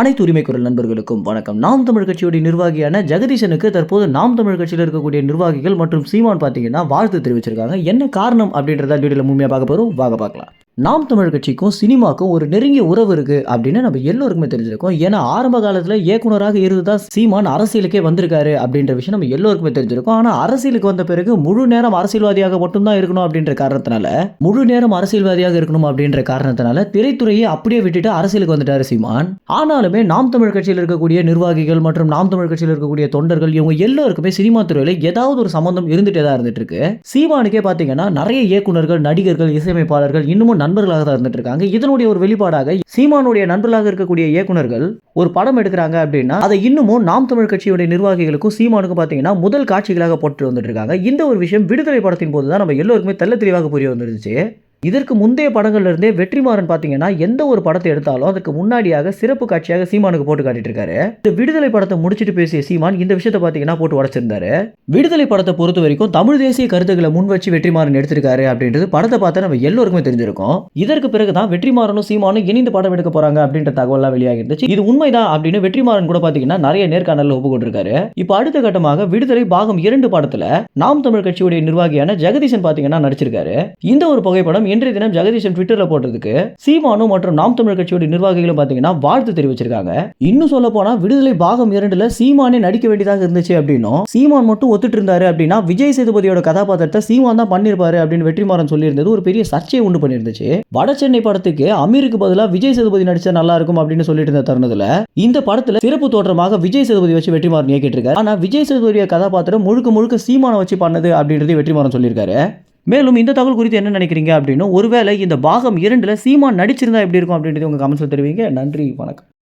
அனைத்து உரிமை குரல் நண்பர்களுக்கும் வணக்கம். நாம் தமிழ் கட்சியுடைய நிர்வாகியான ஜெகதீசனுக்கு தற்போது நாம் தமிழ் கட்சியில் இருக்கக்கூடிய நிர்வாகிகள் மற்றும் சீமான் பார்த்தீங்கன்னா வாழ்த்து தெரிவிச்சிருக்காங்க. என்ன காரணம் அப்படின்றத வீடியோவில் முழுமையாக பார்க்க போகிறோம் வாங்க பார்க்கலாம். நாம் தமிழ் கட்சிக்கும் சினிமாக்கும் ஒரு நெருங்கிய உறவு இருக்கு அப்படின்னு நம்ம எல்லோருக்குமே தெரிஞ்சிருக்கோம். ஏன்னா ஆரம்ப காலத்தில் இயக்குனராக இருந்துதான் சீமான் அரசியலுக்கே வந்திருக்காரு அப்படின்ற விஷயம் நம்ம எல்லோருக்குமே தெரிஞ்சிருக்கும். ஆனால் அரசியலுக்கு வந்த பிறகு முழு நேரம் அரசியல்வாதியாக மட்டும்தான் இருக்கணும் அப்படின்ற காரணத்தினால முழு நேரம் அரசியல்வாதியாக இருக்கணும் அப்படின்ற காரணத்தினால திரைத்துறையை அப்படியே விட்டுட்டு அரசியலுக்கு வந்துட்டாரு சீமான். ஆனாலுமே நாம் தமிழ் கட்சியில் இருக்கக்கூடிய நிர்வாகிகள் மற்றும் நாம் தமிழ் கட்சியில் இருக்கக்கூடிய தொண்டர்கள் இவங்க எல்லோருக்குமே சினிமா துறையில ஏதாவது ஒரு சம்பந்தம் இருந்துட்டே தான் இருந்துட்டு இருக்கு. சீமானுக்கே பார்த்தீங்கன்னா நிறைய இயக்குனர்கள் நடிகர்கள் இசையமைப்பாளர்கள் இன்னமும் நண்பர்களாக தான் இருந்துட்டு இருக்காங்க இதனுடைய ஒரு வெளிப்பாடாக சீமானுடைய நண்பர்களாக இருக்கக்கூடிய இயக்குநர்கள் ஒரு படம் எடுக்கிறாங்க அப்படின்னா அதை இன்னமும் நாம் தமிழ் கட்சியுடைய நிர்வாகிகளுக்கும் சீமானுக்கும் பார்த்தீங்கன்னா முதல் காட்சிகளாக போட்டு வந்துட்டு இருக்காங்க இந்த ஒரு விஷயம் விடுதலை படத்தின் போது தான் நம்ம எல்லோருக்குமே தெள்ள தெளிவாக புரிய வந்துருச்சு இதற்கு முந்தைய படங்கள்ல இருந்தே வெற்றிமாறன் பார்த்தீங்கன்னா எந்த ஒரு படத்தை எடுத்தாலும் அதுக்கு முன்னாடியாக சிறப்பு காட்சியாக சீமானுக்கு போட்டு காட்டிட்டு இருக்காரு இந்த விடுதலை படத்தை முடிச்சிட்டு பேசிய சீமான் இந்த விஷயத்தை பார்த்தீங்கன்னா போட்டு உடச்சிருந்தாரு. விடுதலை படத்தை பொறுத்த வரைக்கும் தமிழ் தேசிய கருத்துக்களை முன் வச்சு வெற்றிமாறன் எடுத்திருக்காரு அப்படின்றது படத்தை பார்த்தா நம்ம எல்லோருக்குமே தெரிஞ்சிருக்கும். இதற்கு பிறகு தான் வெற்றிமாறனும் சீமானும் இணைந்து படம் எடுக்க போறாங்க அப்படின்ற தகவல்லாம் வெளியாகிருந்துச்சு. இது உண்மைதான் அப்படின்னு வெற்றிமாறன் கூட பார்த்தீங்கன்னா நிறைய நேர்காணல ஒப்புக்கொண்டிருக்காரு இப்போ அடுத்த கட்டமாக விடுதலை பாகம் இரண்டு படத்துல நாம் தமிழ் கட்சியுடைய நிர்வாகியான ஜெகதீசன் பார்த்தீங்கன்னா நடிச்சிருக்காரு. இந்த ஒரு புகைப்படம் இன்றைய தினம் ஜெகதீஷன் ட்விட்டர்ல போட்டதுக்கு சீமானு மற்றும் நாம் தமிழ் கட்சியோட நிர்வாகிகளும் பார்த்தீங்கன்னா வாழ்த்து தெரிவிச்சிருக்காங்க. இன்னும் சொல்ல போனா விடுதலை பாகம் இரண்டுல சீமானே நடிக்க வேண்டியதாக இருந்துச்சு அப்படின்னும் சீமான் மட்டும் ஒத்துட்டு இருந்தாரு அப்படின்னா விஜய் சேதுபதியோட கதாபாத்திரத்தை சீமான் தான் பண்ணிருப்பாரு அப்படின்னு வெற்றிமாறன் சொல்லியிருந்தது. ஒரு பெரிய சர்ச்சையை உண்டு பண்ணியிருந்துச்சு. வட சென்னை படத்துக்கு அமீருக்கு பதிலா விஜய் சேதுபதி நடிச்சா நல்லா இருக்கும் அப்படின்னு சொல்லிட்டு இருந்த தருணத்துல இந்த படத்துல சிறப்பு தோற்றமாக விஜய் சேதுபதி வச்சு வெற்றிமாறன் இயக்கிட்டு இருக்காரு. ஆனா விஜய் சேதுபதியோட கதாபாத்திரம் முழுக்க முழுக்க சீமானை வச்சு பண்ணது அப்படின்றது வெற்றிமாறன் சொல்லியிருக்காரு. மேலும் இந்த தகவல் குறித்து என்ன நினைக்கிறீங்க அப்படின்னு ஒருவேளை இந்த பாகம் இரண்டில் சீமான் நடிச்சிருந்தா எப்படி இருக்கும் அப்படின்றது உங்கள் கமெண்ட்ஸில் தெரிவிங்க. நன்றி வணக்கம்.